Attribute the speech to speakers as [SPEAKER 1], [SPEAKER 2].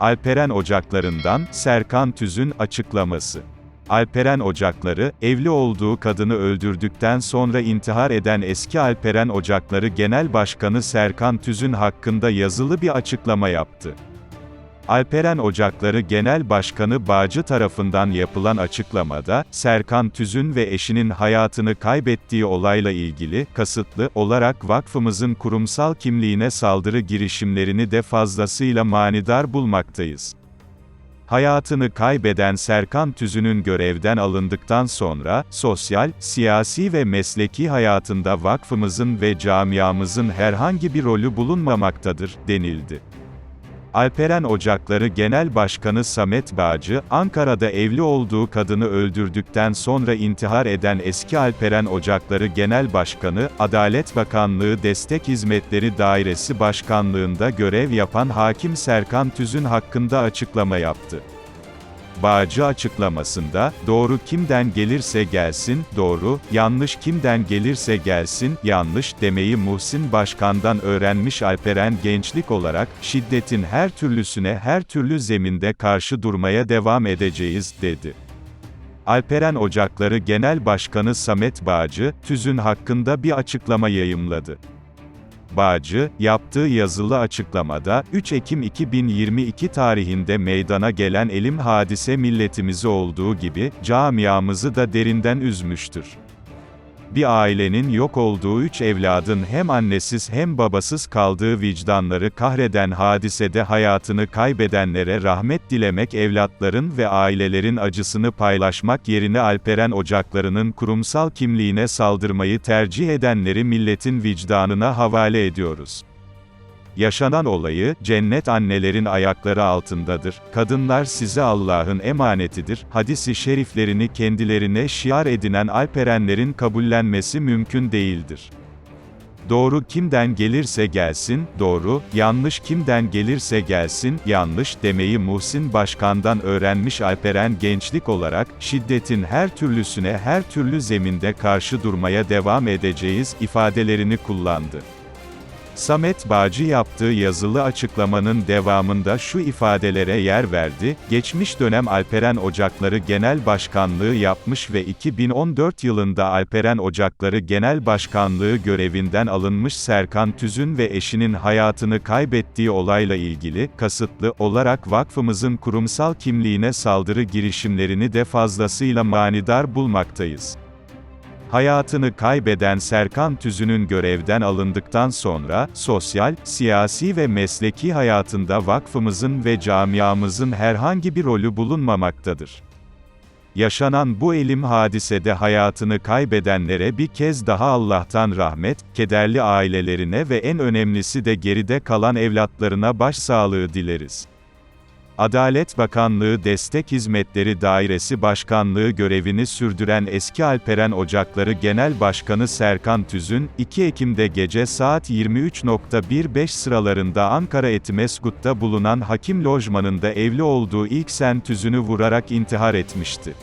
[SPEAKER 1] Alperen Ocakları'ndan Serkan Tüz'ün açıklaması. Alperen Ocakları, evli olduğu kadını öldürdükten sonra intihar eden eski Alperen Ocakları Genel Başkanı Serkan Tüz'ün hakkında yazılı bir açıklama yaptı. Alperen Ocakları Genel Başkanı Bağcı tarafından yapılan açıklamada, Serkan Tüz'ün ve eşinin hayatını kaybettiği olayla ilgili, kasıtlı olarak vakfımızın kurumsal kimliğine saldırı girişimlerini de fazlasıyla manidar bulmaktayız. Hayatını kaybeden Serkan Tüzün'ün görevden alındıktan sonra, sosyal, siyasi ve mesleki hayatında vakfımızın ve camiamızın herhangi bir rolü bulunmamaktadır, denildi. Alperen Ocakları Genel Başkanı Samet Bağcı, Ankara'da evli olduğu kadını öldürdükten sonra intihar eden eski Alperen Ocakları Genel Başkanı, Adalet Bakanlığı Destek Hizmetleri Dairesi Başkanlığında görev yapan Hakim Serkan Tüzün hakkında açıklama yaptı. Bağcı açıklamasında, doğru kimden gelirse gelsin, doğru, yanlış kimden gelirse gelsin, yanlış demeyi Muhsin Başkan'dan öğrenmiş Alperen gençlik olarak, şiddetin her türlüsüne her türlü zeminde karşı durmaya devam edeceğiz, dedi. Alperen Ocakları Genel Başkanı Samet Bağcı, Tüzün hakkında bir açıklama yayımladı. Bağcı, yaptığı yazılı açıklamada, 3 Ekim 2022 tarihinde meydana gelen elim hadise milletimizi olduğu gibi, camiamızı da derinden üzmüştür. Bir ailenin yok olduğu üç evladın hem annesiz hem babasız kaldığı vicdanları kahreden hadisede hayatını kaybedenlere rahmet dilemek evlatların ve ailelerin acısını paylaşmak yerine Alperen Ocakları'nın kurumsal kimliğine saldırmayı tercih edenleri milletin vicdanına havale ediyoruz. Yaşanan olayı, cennet annelerin ayakları altındadır, kadınlar size Allah'ın emanetidir, hadisi şeriflerini kendilerine şiar edinen Alperenlerin kabullenmesi mümkün değildir. Doğru kimden gelirse gelsin, doğru, yanlış kimden gelirse gelsin, yanlış demeyi Muhsin Başkan'dan öğrenmiş Alperen gençlik olarak, şiddetin her türlüsüne her türlü zeminde karşı durmaya devam edeceğiz ifadelerini kullandı. Samet Bağcı yaptığı yazılı açıklamanın devamında şu ifadelere yer verdi, geçmiş dönem Alperen Ocakları Genel Başkanlığı yapmış ve 2014 yılında Alperen Ocakları Genel Başkanlığı görevinden alınmış Serkan Tüzün ve eşinin hayatını kaybettiği olayla ilgili, kasıtlı olarak vakfımızın kurumsal kimliğine saldırı girişimlerini de fazlasıyla manidar bulmaktayız. Hayatını kaybeden Serkan Tüzün'ün görevden alındıktan sonra, sosyal, siyasi ve mesleki hayatında vakfımızın ve camiamızın herhangi bir rolü bulunmamaktadır. Yaşanan bu elim hadisede hayatını kaybedenlere bir kez daha Allah'tan rahmet, kederli ailelerine ve en önemlisi de geride kalan evlatlarına başsağlığı dileriz. Adalet Bakanlığı Destek Hizmetleri Dairesi Başkanlığı görevini sürdüren eski Alperen Ocakları Genel Başkanı Serkan Tüzün, 2 Ekim'de gece saat 23.15 sıralarında Ankara Etimesgut'ta bulunan hakim lojmanında evli olduğu ilk sen Tüzün'ü vurarak intihar etmişti.